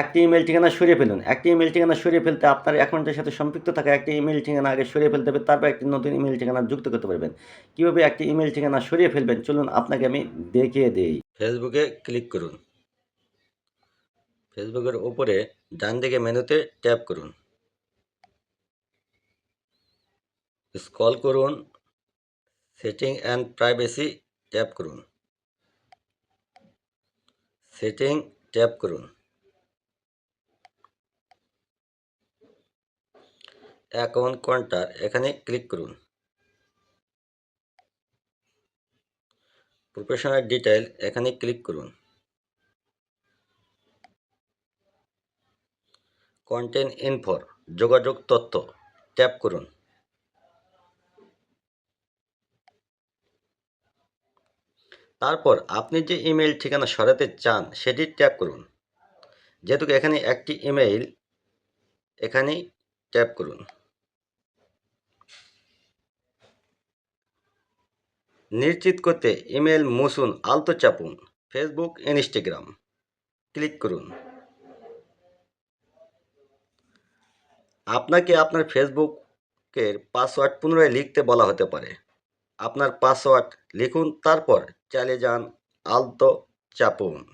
একটি ইমেল ঠিকানা সরিয়ে ফেলুন। একটি ইমেল ঠিকানা সরিয়ে ফেলতে আপনার অ্যাকাউন্টের সাথে সম্পৃক্ত থাকা একটি ইমেল ঠিকানা আগে সরিয়ে ফেলতে হবে, তারপর একটি নতুন ইমেল ঠিকানা যুক্ত করতে পারবেন। কীভাবে একটি ইমেল ঠিকানা সরিয়ে ফেলবেন? চলুন আপনাকে আমি দেখিয়ে দিই। ফেসবুকে ক্লিক করুন। ফেসবুকের ওপরে ডান দিকে মেনুতে ট্যাপ করুন। স্ক্রল করুন। সেটিং অ্যান্ড প্রাইভেসি ট্যাপ করুন। সেটিং ট্যাপ করুন। অ্যাকাউন্ট কন্টার এখানে ক্লিক করুন। প্রফেশনাল ডিটেইল, এখানে ক্লিক করুন। কন্টেন্ট ইনফর যোগাযোগ তথ্য, ট্যাপ করুন। তারপর আপনি যে ইমেল ঠিকানা সরাতে চান, সেটি ট্যাপ করুন। যেহেতু এখানে একটি ইমেইল, এখানেই ট্যাপ করুন। নিশ্চিত করতে ইমেল মুসুন আলতো চাপুন। Facebook, Instagram. ক্লিক করুন। আপনাকে আপনার ফেসবুকের পাসওয়ার্ড পুনরায় লিখতে বলা হতে পারে। আপনার পাসওয়ার্ড লিখুন, তারপর চালিয়ে যান আলতো চাপুন।